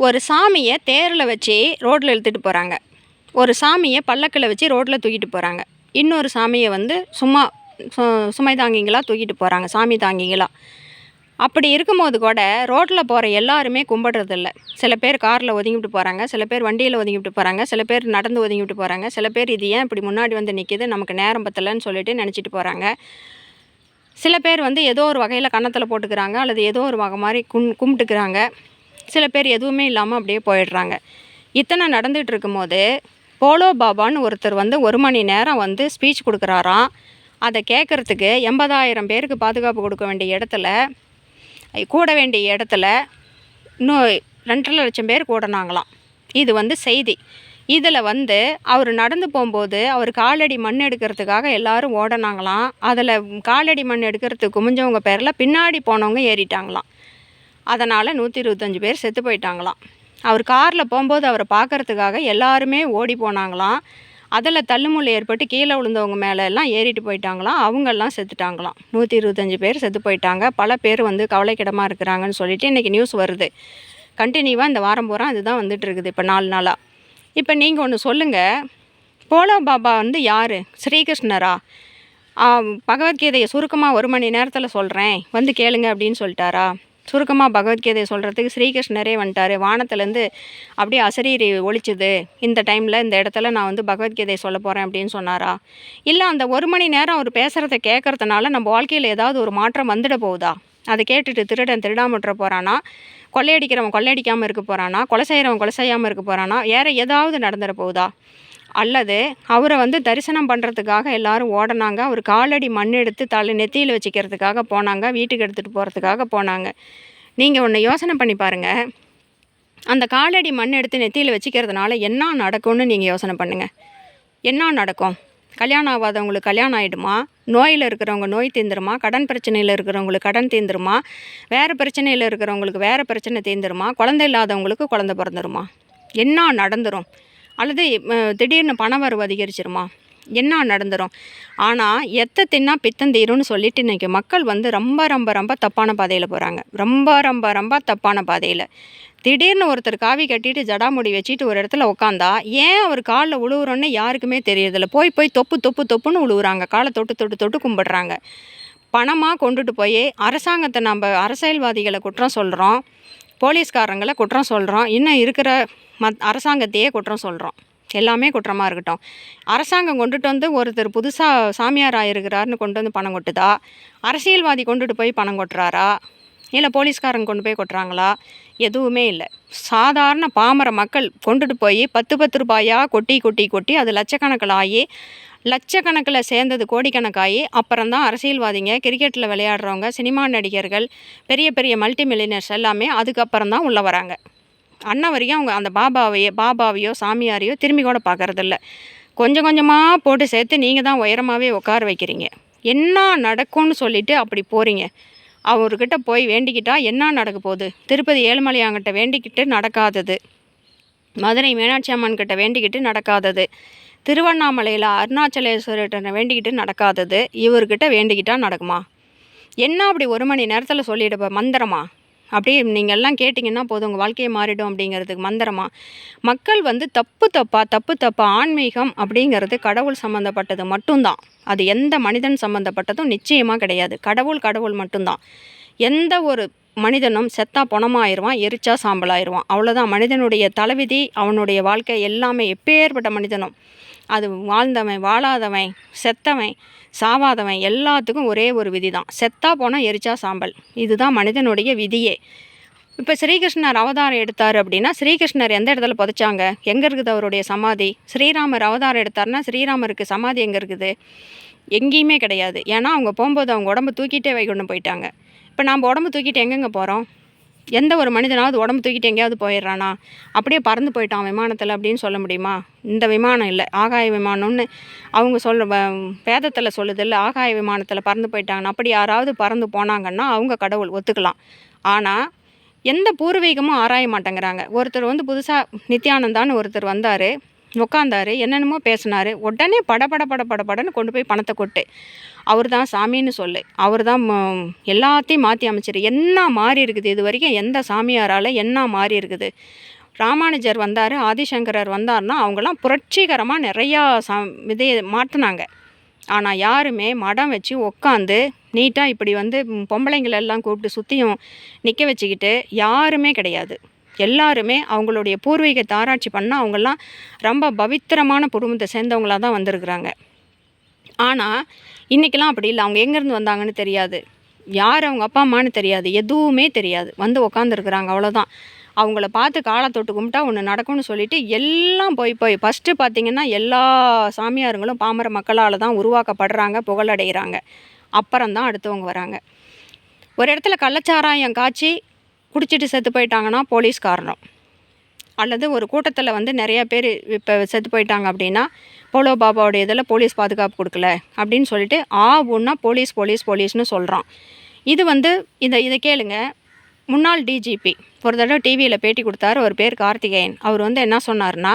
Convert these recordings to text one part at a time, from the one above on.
ஒரு சாமியை தேரில் வச்சு ரோட்டில் இழுத்துட்டு போகிறாங்க ஒரு சாமியை பல்லக்கில் வச்சு ரோட்டில் தூக்கிட்டு போகிறாங்க இன்னொரு சாமியை வந்து சும்மா சு சுமை தாங்கிங்களா தூக்கிட்டு போகிறாங்க சாமி தாங்கிங்களா. அப்படி இருக்கும்போது கூட ரோட்டில் போகிற எல்லாருமே கும்பிட்றதில்ல. சில பேர் காரில் ஒதுங்கிட்டு போகிறாங்க சில பேர் வண்டியில் ஒதுங்கிட்டு போகிறாங்க சில பேர் நடந்து ஒதுங்கிட்டு போகிறாங்க சில பேர் இது ஏன் இப்படி முன்னாடி வந்து நிற்கிது நமக்கு நேரம் பத்தலைன்னு சொல்லிட்டு நினச்சிட்டு போகிறாங்க சில பேர் வந்து ஏதோ ஒரு வகையில் கன்னத்தில் போட்டுக்கிறாங்க அல்லது ஏதோ ஒரு வகை மாதிரி கும் கும்பிட்டுக்கிறாங்க. சில பேர் எதுவுமே இல்லாமல் அப்படியே போயிடுறாங்க. இத்தனை நடந்துகிட்டு இருக்கும்போது போலோ பாபான்னு ஒருத்தர் வந்து ஒரு மணி நேரம் வந்து ஸ்பீச் கொடுக்குறாராம். அதை கேட்குறதுக்கு எண்பதாயிரம் பேருக்கு பாதுகாப்பு கொடுக்க வேண்டிய இடத்துல கூட வேண்டிய இடத்துல இன்னும் ரெண்டரை லட்சம் பேர் கூடனாங்களாம். இது வந்து செய்தி. இதில் வந்து அவர் நடந்து போகும்போது அவர் காலடி மண் எடுக்கிறதுக்காக எல்லோரும் ஓடனாங்களாம். அதில் காலடி மண் எடுக்கிறதுக்கு குமிஞ்சவங்க பேரில் பின்னாடி போனவங்க ஏறிட்டாங்களாம். அதனால் நூற்றி இருபத்தஞ்சி பேர் செத்து போயிட்டாங்களாம். அவர் காரில் போகும்போது அவரை பார்க்கறதுக்காக எல்லாருமே ஓடி போனாங்களாம். அதில் தள்ளுமுள்ளு ஏற்பட்டு கீழே விழுந்தவங்க மேலே எல்லாம் ஏறிட்டு போயிட்டாங்களாம். அவங்கெல்லாம் செத்துட்டாங்களாம். நூற்றி இருபத்தஞ்சி பேர் செத்து போயிட்டாங்க. பல பேர் வந்து கவலைக்கிடமாக இருக்கிறாங்கன்னு சொல்லிட்டு இன்றைக்கி நியூஸ் வருது. கண்டினியூவாக இந்த வாரம் பூரா இதுதான் வந்துட்டு இருக்குது இப்போ நாலு நாளாக இப்போ நீங்கள் ஒன்று சொல்லுங்கள் போலோ பாபா வந்து யார்? ஸ்ரீகிருஷ்ணரா? பகவத்கீதையை சுருக்கமாக ஒரு மணி நேரத்தில் சொல்கிறேன் வந்து கேளுங்க அப்படின்னு சொல்லிட்டாரா? சுருக்கமாக பகவத்கீதை சொல்கிறதுக்கு ஸ்ரீகிருஷ்ணரே வந்துட்டார். வானத்துலேருந்து அப்படியே அசரீரி ஒழிச்சுது. இந்த டைமில் இந்த இடத்துல நான் வந்து பகவத்கீதையை சொல்ல போகிறேன் அப்படின்னு சொன்னாரா? இல்லை அந்த ஒரு மணி நேரம் அவர் பேசுகிறத கேட்குறதுனால நம்ம வாழ்க்கையில் ஏதாவது ஒரு மாற்றம் வந்துட போகுதா? அதை கேட்டுட்டு திருடன் திருடாம விட்டுற போகிறானா கொள்ளையடிக்கிறவன் கொள்ளையடிக்காமல் இருக்க போகிறானா கொலை செய்கிறவன் கொலை செய்யாமல் இருக்க போகிறானா வேறு ஏதாவது நடந்துட போகுதா? அல்லது அவரை வந்து தரிசனம் பண்ணுறதுக்காக எல்லாரும் ஓடினாங்க. அவர் காலடி மண் எடுத்து தலை நெத்தியில் வச்சுக்கிறதுக்காக போனாங்க. வீட்டுக்கு எடுத்துகிட்டு போகிறதுக்காக போனாங்க. நீங்கள் ஒன்று யோசனை பண்ணி பாருங்கள் அந்த காலடி மண் எடுத்து நெத்தியில் வச்சுக்கிறதுனால என்ன நடக்கும்னு நீங்கள் யோசனை பண்ணுங்கள் என்ன நடக்கும்? கல்யாணம் ஆகாதவங்களுக்கு கல்யாணம் ஆகிடுமா நோயில் இருக்கிறவங்க நோய் தீந்துருமா? கடன் பிரச்சனையில் இருக்கிறவங்களுக்கு கடன் தீந்துருமா? வேறு பிரச்சனையில் இருக்கிறவங்களுக்கு வேறு பிரச்சனை தீந்துருமா? குழந்தை இல்லாதவங்களுக்கு குழந்தை பிறந்துருமா? என்ன நடந்துரும்? அல்லது திடீர்னு திடீர்னு பணவரவு அதிகரிச்சிருமா? என்ன நடந்துரும்? ஆனால் எத்தை தின்னா பித்தம் தீரும்னு சொல்லிட்டு இன்றைக்கி மக்கள் வந்து ரொம்ப ரொம்ப ரொம்ப தப்பான பாதையில் போகிறாங்க ரொம்ப ரொம்ப ரொம்ப தப்பான பாதையில். திடீர்னு ஒருத்தர் காவி கட்டிட்டு ஜடாமுடி வச்சுட்டு ஒரு இடத்துல உட்காந்தா ஏன் அவர் காலில் உழுவுறோன்னு யாருக்குமே தெரியறதில்ல. போய் போய் தொப்பு தொப்பு தொப்புன்னு உழுவுறாங்க. காலை தொட்டு தொட்டு தொட்டு கும்பிடுறாங்க. பணமாக கொண்டுட்டு போய் அரசாங்கத்தை நம்ம அரசியல்வாதிகளை குற்றம் சொல்கிறோம் போலீஸ்காரங்களை குற்றம் சொல்கிறோம் இன்னும் இருக்கிற மத் அரசாங்கத்தையே குற்றம் சொல்கிறோம் எல்லாமே குற்றமாக இருக்கட்டும். அரசாங்கம் கொண்டுட்டு வந்து ஒருத்தர் புதுசாக சாமியார் ஆயிருக்கிறாருன்னு கொண்டு வந்து பணம் கொட்டுதா? அரசியல்வாதி கொண்டுட்டு போய் பணம் கொட்டுறாரா? இல்லை போலீஸ்காரங்க கொண்டு போய் கொட்டுறாங்களா? எதுவுமே இல்லை. சாதாரண பாமர மக்கள் கொண்டுட்டு போய் பத்து பத்து ரூபாயாக கொட்டி கொட்டி கொட்டி அது லட்சக்கணக்கில் ஆகி லட்சக்கணக்கில் சேர்ந்தது கோடிக்கணக்காகி அப்புறம் தான் அரசியல்வாதிங்க கிரிக்கெட்டில் விளையாடுறவங்க சினிமா நடிகர்கள் பெரிய பெரிய மல்டி மில்லினர்ஸ் எல்லாமே அதுக்கப்புறம் தான் உள்ளே வராங்க. அண்ணன் வரைக்கும் அவங்க அந்த பாபாவையோ பாபாவையோ சாமியாரையோ திரும்பி கூட பார்க்கறதில்ல. கொஞ்சம் கொஞ்சமாக போட்டு சேர்த்து நீங்கள் தான் உயரமாகவே உட்கார வைக்கிறீங்க. என்ன நடக்கும்னு சொல்லிவிட்டு அப்படி போகிறீங்க அவர்கிட்ட போய் வேண்டிக்கிட்டா என்ன நடக்க போகுது? திருப்பதி ஏழுமலையாங்கிட்ட வேண்டிக்கிட்டு நடக்காதது. மதுரை மீனாட்சி அம்மன் கிட்ட வேண்டிக்கிட்டு நடக்காதது. திருவண்ணாமலையில் அருணாச்சலேஸ்வரர்கிட்ட வேண்டிக்கிட்டு நடக்காதது. இவர்கிட்ட வேண்டிக்கிட்டால் நடக்குமா? என்ன அப்படி ஒரு மணி நேரத்தில் சொல்லிடுப்ப மந்திரமா? அப்படி நீங்கள் எல்லாம் கேட்டிங்கன்னா போதும் உங்கள் வாழ்க்கையை மாறிடும் அப்படிங்கிறதுக்கு மந்திரமா? மக்கள் வந்து தப்பு தப்பா தப்பு தப்பா ஆன்மீகம் அப்படிங்கிறது கடவுள் சம்மந்தப்பட்டது மட்டும்தான். அது எந்த மனிதன் சம்மந்தப்பட்டதும் நிச்சயமாக கிடையாது. கடவுள் கடவுள் மட்டும்தான். எந்த ஒரு மனிதனும் செத்தா பணமாயிருவான் எரிச்சா சாம்பலாயிருவான். அவ்வளோதான் மனிதனுடைய தலைவிதி அவனுடைய வாழ்க்கை எல்லாமே எப்பேற்பட்ட மனிதனும். அது வாழ்ந்தவன் வாழாதவன் செத்தவன் சாவாதவன் எல்லாத்துக்கும் ஒரே ஒரு விதி தான் செத்தா போனால் எரிச்சா சாம்பல். இதுதான் மனிதனுடைய விதியே. இப்போ ஸ்ரீகிருஷ்ணர் அவதாரம் எடுத்தார் அப்படின்னா ஸ்ரீகிருஷ்ணர் எந்த இடத்துல புதைச்சாங்க? எங்கே இருக்குது அவருடைய சமாதி? ஸ்ரீராமர் அவதாரம் எடுத்தார்னா ஸ்ரீராமருக்கு சமாதி எங்கே இருக்குது? எங்கேயுமே கிடையாது. ஏன்னா அவங்க போகும்போது அவங்க உடம்பு தூக்கிட்டே வைக்கணும் போயிட்டாங்க. இப்போ நாம் உடம்பு தூக்கிட்டு எங்கெங்கே போகிறோம்? எந்த ஒரு மனிதனாவது உடம்பு தூக்கிட்டு எங்கேயாவது போயிடுறானா? அப்படியே பறந்து போயிட்டான் விமானத்தில் அப்படின்னு சொல்ல முடியுமா? இந்த விமானம் இல்லை ஆகாய விமானம்னு அவங்க சொல்கிற வேதத்தில் சொல்லுது இல்லை ஆகாய விமானத்தில் பறந்து போயிட்டாங்கன்னு அப்படி யாராவது பறந்து போனாங்கன்னா அவங்க கடவுள் ஒத்துக்கலாம். ஆனால் எந்த பூர்வீகமும் ஆராய மாட்டேங்கிறாங்க. ஒருத்தர் வந்து புதுசாக நித்யானந்தான்னு ஒருத்தர் வந்தார். உட்காந்தாரு என்னென்னமோ பேசினார். உடனே பட பட பட படன்னு கொண்டு போய் பணத்தை கொட்டு. அவர் தான் சாமின்னு சொல்லு. அவர் தான் எல்லாத்தையும் மாற்றி அமைச்சிரு. என்ன மாறி இருக்குது இது வரைக்கும்? எந்த சாமியாரால் என்ன மாறி இருக்குது? ராமானுஜர் வந்தார் ஆதிசங்கரர் வந்தார்னா அவங்களாம் புரட்சிகரமாக நிறையா சா இதை மாற்றினாங்க ஆனால் யாருமே மடம் வச்சு உக்காந்து நீட்டாக இப்படி வந்து பொம்பளைங்களெல்லாம் எல்லாம் கூப்பிட்டு சுற்றியும் நிற்க வச்சுக்கிட்டு யாருமே கிடையாது. எல்லாருமே அவங்களுடைய பூர்வீகத்தை ஆராய்ச்சி பண்ணால் அவங்கெல்லாம் ரொம்ப பவித்திரமான குடும்பத்தை சேர்ந்தவங்களாக தான் வந்திருக்கிறாங்க. ஆனால் இன்றைக்கெல்லாம் அப்படி இல்லை. அவங்க எங்கேருந்து வந்தாங்கன்னு தெரியாது. யார் அவங்க அப்பா அம்மான்னு தெரியாது. எதுவுமே தெரியாது. வந்து உக்காந்துருக்குறாங்க. அவ்வளோதான் அவங்கள பார்த்து காலை தொட்டு கும்பிட்டா ஒன்று நடக்கும்னு சொல்லிட்டு எல்லாம் போய் போய். ஃபஸ்ட்டு பார்த்தீங்கன்னா எல்லா சாமியாருங்களும் பாமர மக்களால் தான் உருவாக்கப்படுறாங்க புகழடைகிறாங்க. அப்புறம் தான் அடுத்தவங்க வராங்க. ஒரு இடத்துல கள்ளச்சாராயம் காய்ச்சி குடிச்சிட்டு செத்து போயிட்டாங்கன்னா போலீஸ் காரணம். அல்லது ஒரு கூட்டத்தில் வந்து நிறைய பேர் இப்போ செத்து போயிட்டாங்க அப்படின்னா போலோ பாபாவுடைய இதில் போலீஸ் பாதுகாப்பு கொடுக்கல அப்படின்னு சொல்லிட்டு ஆ ஒன்றா போலீஸ் போலீஸ் போலீஸ்னு சொல்கிறான் இது வந்து இதை இதை கேளுங்க. முன்னாள் டிஜிபி ஒரு தடவை டிவியில் பேட்டி கொடுத்தாரு ஒரு பேர் கார்த்திகேயன். அவர் வந்து என்ன சொன்னார்னா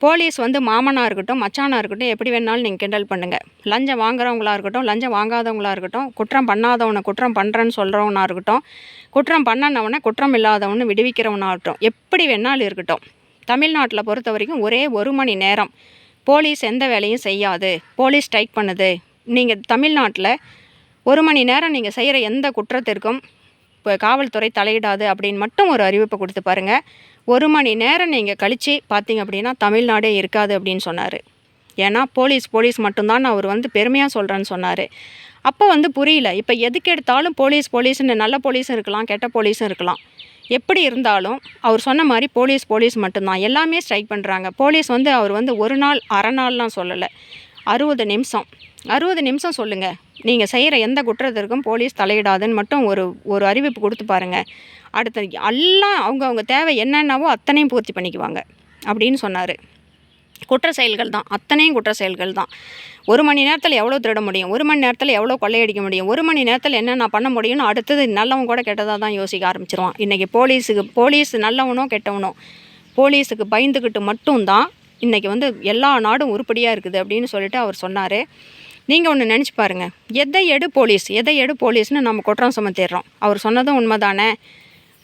போலீஸ் வந்து மாமனாக இருக்கட்டும் மச்சானாக இருக்கட்டும் எப்படி வேணாலும் நீங்கள் கிண்டல் பண்ணுங்கள் லஞ்சம் வாங்குறவங்களா இருக்கட்டும் லஞ்சம் வாங்காதவங்களா இருக்கட்டும் குற்றம் பண்ணாதவனை குற்றம் பண்ணுறேன்னு சொல்கிறவனாக இருக்கட்டும் குற்றம் பண்ணனவனை குற்றம் இல்லாதவன்னு விடுவிக்கிறவனாக இருக்கட்டும் எப்படி வேணாலும் இருக்கட்டும். தமிழ்நாட்டில் பொறுத்த வரைக்கும் ஒரே ஒரு மணி நேரம். போலீஸ் எந்த வேலையும் செய்யாது. போலீஸ் ஸ்ட்ரைக் பண்ணுது. நீங்கள் தமிழ்நாட்டில் ஒரு மணி நேரம் நீங்கள் செய்கிற எந்த குற்றத்திற்கும் இப்போ காவல்துறை தலையிடாது அப்படின்னு மட்டும் ஒரு அறிவிப்பை கொடுத்து பாருங்கள் ஒரு மணி நேரம் நீங்கள் கழித்து பார்த்தீங்க அப்படின்னா தமிழ்நாடே இருக்காது அப்படின்னு சொன்னார். ஏன்னா போலீஸ் போலீஸ் மட்டும்தான் அவர் வந்து பெருமையாக சொல்கிறேன்னு சொன்னார். அப்போ வந்து புரியல. இப்போ எதுக்கு எடுத்தாலும் போலீஸ் போலீஸ்னு நல்ல போலீஸும் இருக்கலாம் கெட்ட போலீஸும் இருக்கலாம். எப்படி இருந்தாலும் அவர் சொன்ன மாதிரி போலீஸ் போலீஸ் மட்டும்தான். எல்லாமே ஸ்ட்ரைக் பண்ணுறாங்க போலீஸ் வந்து அவர் வந்து ஒரு நாள் அரை நாள்லாம் சொல்லலை. அறுபது நிமிஷம். அறுபது நிமிஷம் சொல்லுங்கள் நீங்கள் செய்கிற எந்த குற்றத்திற்கும் போலீஸ் தலையிடாதுன்னு மட்டும் ஒரு ஒரு அறிவிப்பு கொடுத்து பாருங்கள் அடுத்த எல்லாம் அவங்க அவங்க தேவை என்னென்னவோ அத்தனையும் பூர்த்தி பண்ணிக்குவாங்க அப்படின்னு சொன்னார். குற்ற செயல்கள் தான் அத்தனையும் குற்ற செயல்கள் தான். ஒரு மணி நேரத்தில் எவ்வளோ திருட முடியும்? ஒரு மணி நேரத்தில் எவ்வளோ கொள்ளையடிக்க முடியும்? ஒரு மணி நேரத்தில் என்ன நான் பண்ண முடியும்னு அடுத்தது நல்லவன் கூட கெட்டதாக தான் யோசிக்க ஆரம்பிச்சிருவான். இன்றைக்கி போலீஸுக்கு போலீஸ் நல்லவனோ கெட்டவனோ போலீஸுக்கு பயந்துக்கிட்டு மட்டும்தான் இன்றைக்கி வந்து எல்லா நாடும் உருப்படியாக இருக்குது அப்படின்னு சொல்லிட்டு அவர் சொன்னார். நீங்கள் ஒன்று நினச்சி பாருங்கள் எதை எடு போலீஸ்? எதை எடு போலீஸ்னு நம்ம குற்றம் சுமத்திடுறோம். அவர் சொன்னதும் உண்மைதானே?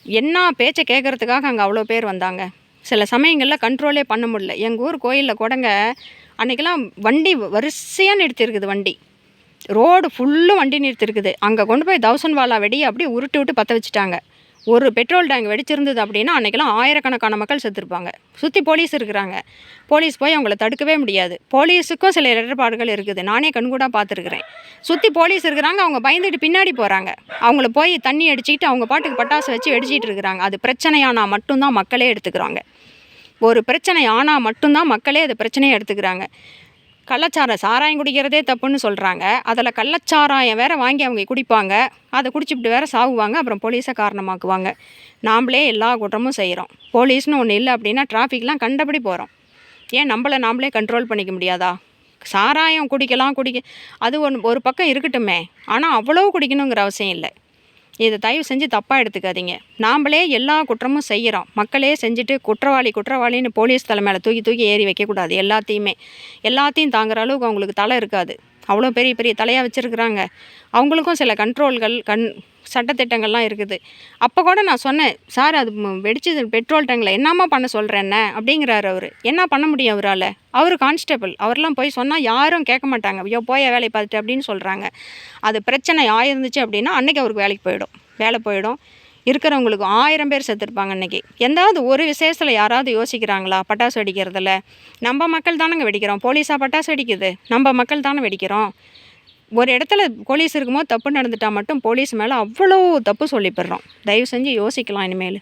என்ன பேச்சை கேட்குறதுக்காக அங்கே அவ்வளோ பேர் வந்தாங்க? சில சமயங்களில் கண்ட்ரோலே பண்ண முடியல. எங்கள் ஊர் கோயிலில் கூடங்க அன்றைக்கெல்லாம் வண்டி வரிசையாக நிறுத்திருக்குது வண்டி. ரோடு ஃபுல்லும் வண்டி நிறுத்திருக்குது. அங்கே கொண்டு போய் தௌசண்ட் வாலா வெடி அப்படியே உருட்டி விட்டு பற்ற வச்சுட்டாங்க. ஒரு பெட்ரோல் டேங்க் வெடிச்சிருந்தது அப்படின்னா அன்றைக்கெல்லாம் ஆயிரக்கணக்கான மக்கள் செத்துருப்பாங்க. சுற்றி போலீஸ் இருக்கிறாங்க. போலீஸ் போய் அவங்கள தடுக்கவே முடியாது. போலீஸுக்கும் சில இடர்பாடுகள் இருக்குது. நானே கண்கூடாக பார்த்துருக்குறேன். சுற்றி போலீஸ் இருக்கிறாங்க. அவங்க பயந்துட்டு பின்னாடி போகிறாங்க அவங்கள போய் தண்ணி அடிச்சுக்கிட்டு அவங்க பாட்டுக்கு பட்டாசு வச்சு வெடிச்சிட்டு இருக்கிறாங்க. அது பிரச்சனையானால் மட்டும்தான் மக்களே எடுத்துக்கிறாங்க. ஒரு பிரச்சனை ஆனால் மட்டும்தான் மக்களே அது பிரச்சனையை எடுத்துக்கிறாங்க. கள்ளச்சாரம் சாராயம் குடிக்கிறதே தப்புன்னு சொல்கிறாங்க அதில் கள்ளச்சாராயம் வேற வாங்கி அவங்க குடிப்பாங்க. அதை குடிச்சுப்பிட்டு வேற சாகுவாங்க. அப்புறம் போலீஸை காரணமாக்குவாங்க. நாம்ளே எல்லா குற்றமும் செய்கிறோம் போலீஸ்னு ஒன்று இல்லை அப்படின்னா டிராஃபிக்லாம் கண்டபடி போகிறோம் ஏன் நம்மளை நாம்ளே கண்ட்ரோல் பண்ணிக்க முடியாதா? சாராயம் குடிக்கலாம் குடிக்க அது ஒன்று ஒரு பக்கம் இருக்கட்டுமே. ஆனால் அவ்வளோ குடிக்கணுங்கிற அவசியம் இல்லை. இதை தயவு செஞ்சு தப்பாக எடுத்துக்காதீங்க. நாம்ளே எல்லா குற்றமும் செய்கிறோம் மக்களே செஞ்சுட்டு குற்றவாளி குற்றவாளின்னு போலீஸ் தலை மேலே தூக்கி தூக்கி ஏறி வைக்கக்கூடாது. எல்லாத்தையுமே. எல்லாத்தையும் தாங்குற அளவுக்கு அவங்களுக்கு தலை இருக்காது. அவ்வளோ பெரிய பெரிய தலையாக வச்சுருக்குறாங்க. அவங்களுக்கும் சில கண்ட்ரோல்கள் கண் சட்டத்திட்டங்கள்லாம் இருக்குது. அப்போ கூட நான் சொன்னேன் சார் அது வெடிச்சது பெட்ரோல் டேங்கில் என்னம்மா பண்ண சொல்கிறேன்ன அப்படிங்கிறாரு அவர். என்ன பண்ண முடியும் அவரால்? அவர் கான்ஸ்டபிள் அவர்லாம் போய் சொன்னால் யாரும் கேட்க மாட்டாங்க. ஐயோ போய வேலையை பார்த்துட்டு அப்படின்னு சொல்கிறாங்க அது பிரச்சனை ஆயிருந்துச்சு அப்படின்னா அன்றைக்கி அவருக்கு வேலைக்கு போயிடும். வேலை போயிடும். இருக்கிறவங்களுக்கு ஆயிரம் பேர் செத்துருப்பாங்க அன்னைக்கு எந்தாவது ஒரு விசேஷத்தில் யாராவது யோசிக்கிறாங்களா? பட்டாசு வெடிக்கிறதுல. நம்ம மக்கள் தானங்க வெடிக்கிறோம். போலீஸாக பட்டாசு வெடிக்குது. நம்ம மக்கள் தானே வெடிக்கிறோம். ஒரு இடத்துல போலீஸ் இருக்கும்போது தப்பு நடந்துட்டால் மட்டும் போலீஸ் மேலே அவ்வளோ தப்பு சொல்லிப்படுறோம் தயவு செஞ்சு யோசிக்கலாம் இனிமேல்.